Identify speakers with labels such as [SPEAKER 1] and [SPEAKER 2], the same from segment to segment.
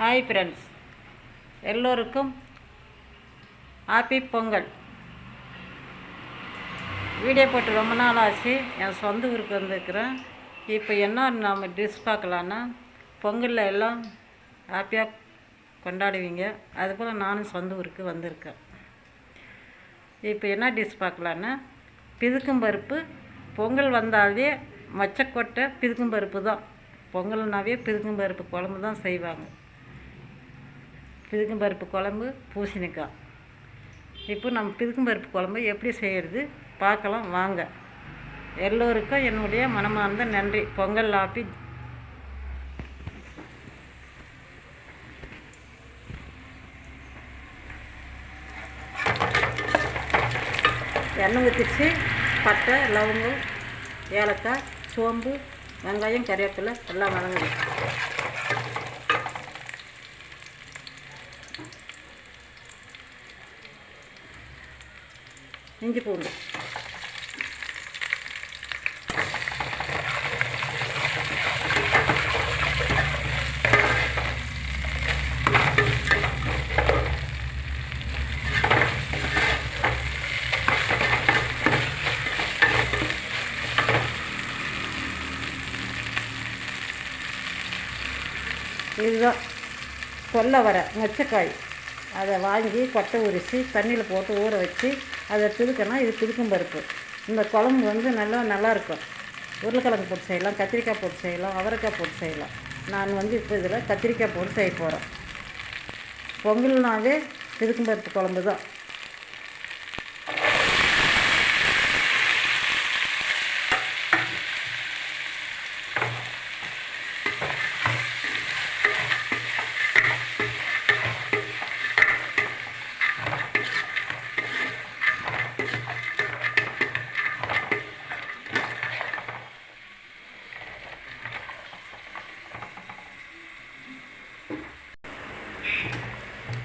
[SPEAKER 1] Hi friends எல்லோருக்கும் happy Pongal. Video போட்டு ரொம்ப நாள் ஆச்சு. என் சொந்த ஊருக்கு வந்துருக்குறேன். இப்போ என்ன நாம் டிஷ் பார்க்கலான்னா பொங்கலில் எல்லாம் ஹாப்பியாக கொண்டாடுவீங்க. அதுபோல் நானும் சொந்த ஊருக்கு வந்திருக்கேன். இப்போ என்ன டிஷ் பார்க்கலான்னா பிதுக்கும் பருப்பு. பொங்கல் வந்தாலே மச்சக்கொட்டை பிதுக்கும் பருப்பு தான். பொங்கல்னாவே பிதுக்கும் பருப்பு குழம்பு தான் செய்வாங்க. பிதுக்கும் பருப்பு குழம்பு பூசணிக்காய். இப்போ நம்ம பிதுக்கும் பருப்பு குழம்பு எப்படி செய்கிறது பார்க்கலாம் வாங்க. எல்லோருக்கும் என்னுடைய மனமார்ந்த நன்றி. பொங்கல் ஆப்பி. எண்ணெய் ஊற்றிச்சு பட்டை லவங்கம் ஏலக்காய் சோம்பு வெங்காயம் கறிவேப்பிலை எல்லாம் வதங்குது இஞ்சி பூண்டு இதுதான் சொல்ல வர மொச்சக்காய். அதை வாங்கி கொட்டை உரித்து தண்ணியில் போட்டு ஊற வச்சு அதை பிதுக்கணும் இது திருக்கும் பருப்பு. இந்த குழம்பு வந்து நல்லா நல்லாயிருக்கும் உருளைக்கிழங்கு போட்டு செய்யலாம் கத்திரிக்காய் போட்டு செய்யலாம் அவரைக்காய் போட்டு செய்யலாம். நான் வந்து இப்போ இதில் கத்திரிக்காய் போட்டு செய்ய போகிறேன். பொங்கல்னாவே பிதுக்கும் பருப்பு குழம்பு தான்.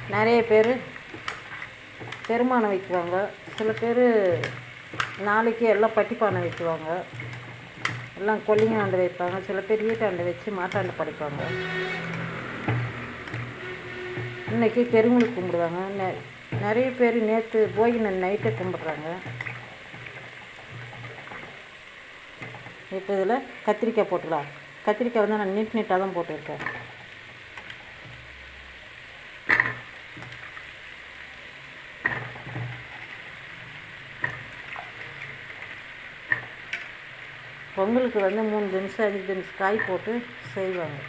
[SPEAKER 1] நிறைய பேர் பெருமானம் வைக்குவாங்க. சில பேர் நாளைக்கு எல்லாம் பட்டிப்பானை வைக்குவாங்க. எல்லாம் கொல்லிங்காண்டு வைப்பாங்க. சில பேர் வீட்டாண்டு வச்சு மாட்டாண்டு படைப்பாங்க. இன்னைக்கு பெருங்களுக்கு கும்பிடுவாங்க. நெ- நிறைய பேர் நேற்று போகி நைட்டை கும்பிட்றாங்க. இப்போ இதில் கத்திரிக்காய் போட்டுக்கலாம் கத்திரிக்காய் வந்து நான் நீட் நீட்டாக தான் போட்டிருக்கேன். பொங்கலுக்கு வந்து மூணு தினசு அஞ்சு தினசு காய் போட்டு செய்வாங்க.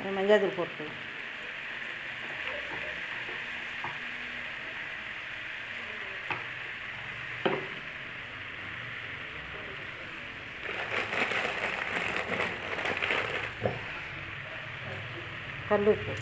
[SPEAKER 1] அது மஞ்சள் தூள் போட்டு Jalupo.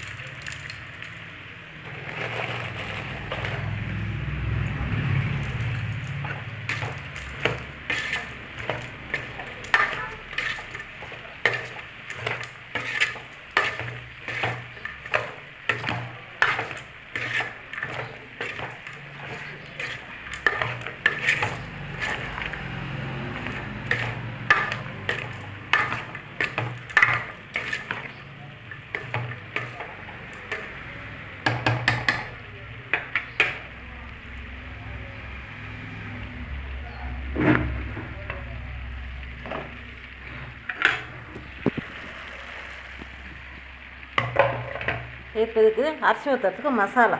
[SPEAKER 1] இப்போ இதுக்கு அரிசி ஊற்றுறதுக்கு மசாலா.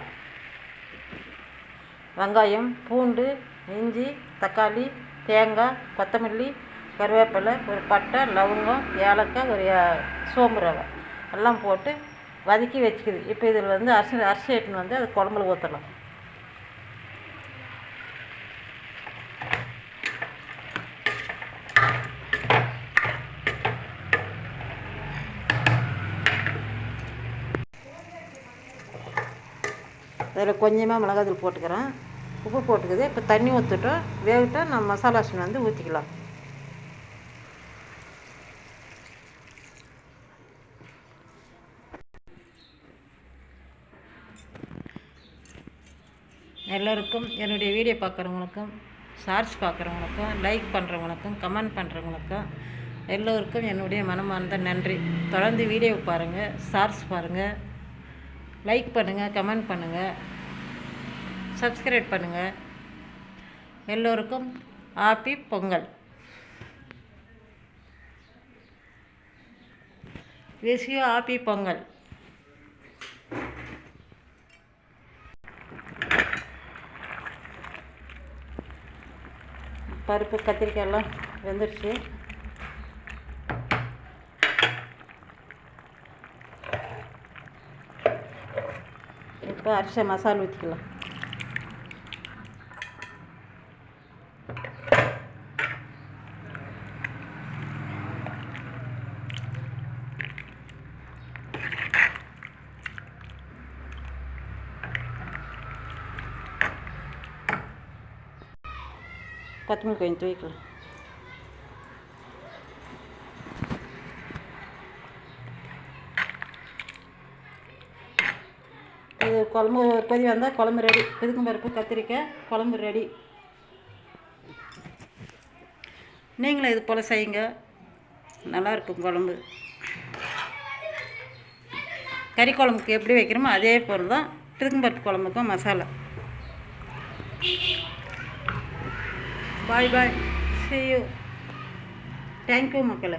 [SPEAKER 1] வெங்காயம் பூண்டு இஞ்சி தக்காளி தேங்காய் கொத்தமல்லி கருவேப்பிலை ஒரு பட்டை லவங்கம் ஏலக்காய் ஒரு சோம்பு ரவை. எல்லாம் போட்டு வதக்கி வச்சுக்குது. இப்போ இதில் வந்து அரிசி அரிசி எடுத்துன்னு வந்து அது குழம்புல ஊற்றலாம் அதில் கொஞ்சமாக மிளகாத்தூள் போட்டுக்கிறேன். உப்பு போட்டுக்குது. இப்போ தண்ணி ஊற்றிட்டோம் வேகட்டும் நம்ம மசாலா வந்து ஊற்றிக்கலாம் எல்லோருக்கும் என்னுடைய வீடியோ பார்க்குறவங்களுக்கும் ஷார்ட்ஸ் பார்க்குறவங்களுக்கும் லைக் பண்ணுறவங்களுக்கும் கமெண்ட் பண்ணுறவங்களுக்கும் எல்லோருக்கும் என்னுடைய மனமார்ந்த நன்றி. தொடர்ந்து வீடியோ பாருங்கள் ஷார்ட்ஸ் பாருங்கள் லைக் பண்ணுங்கள் கமெண்ட் பண்ணுங்கள் சப்ஸ்கிரைப் பண்ணுங்கள் எல்லோருக்கும் happy Pongal. Wish you happy Pongal. பருப்பு கத்திரிக்காய் எல்லாம் வெந்துடுச்சு இப்போ அரிசி மசாலா ஊற்றிக்கலாம் கொத்தமல்லி கொஞ்சம் தூக்கிக்கலாம் குழம்பு ஒரு கொதி வந்தால் குழம்பு ரெடி பிதுக்கும் பருப்பு கத்திரிக்காய் குழம்பு ரெடி நீங்களும் இது போல் செய்யுங்க. நல்லா இருக்கும் குழம்பு. கறி குழம்புக்கு எப்படி வைக்கிறோமோ அதே போல் தான் பிதுக்கும் பருப்பு குழம்புக்கும் masala. Bye bye see you. Thank you மக்களே.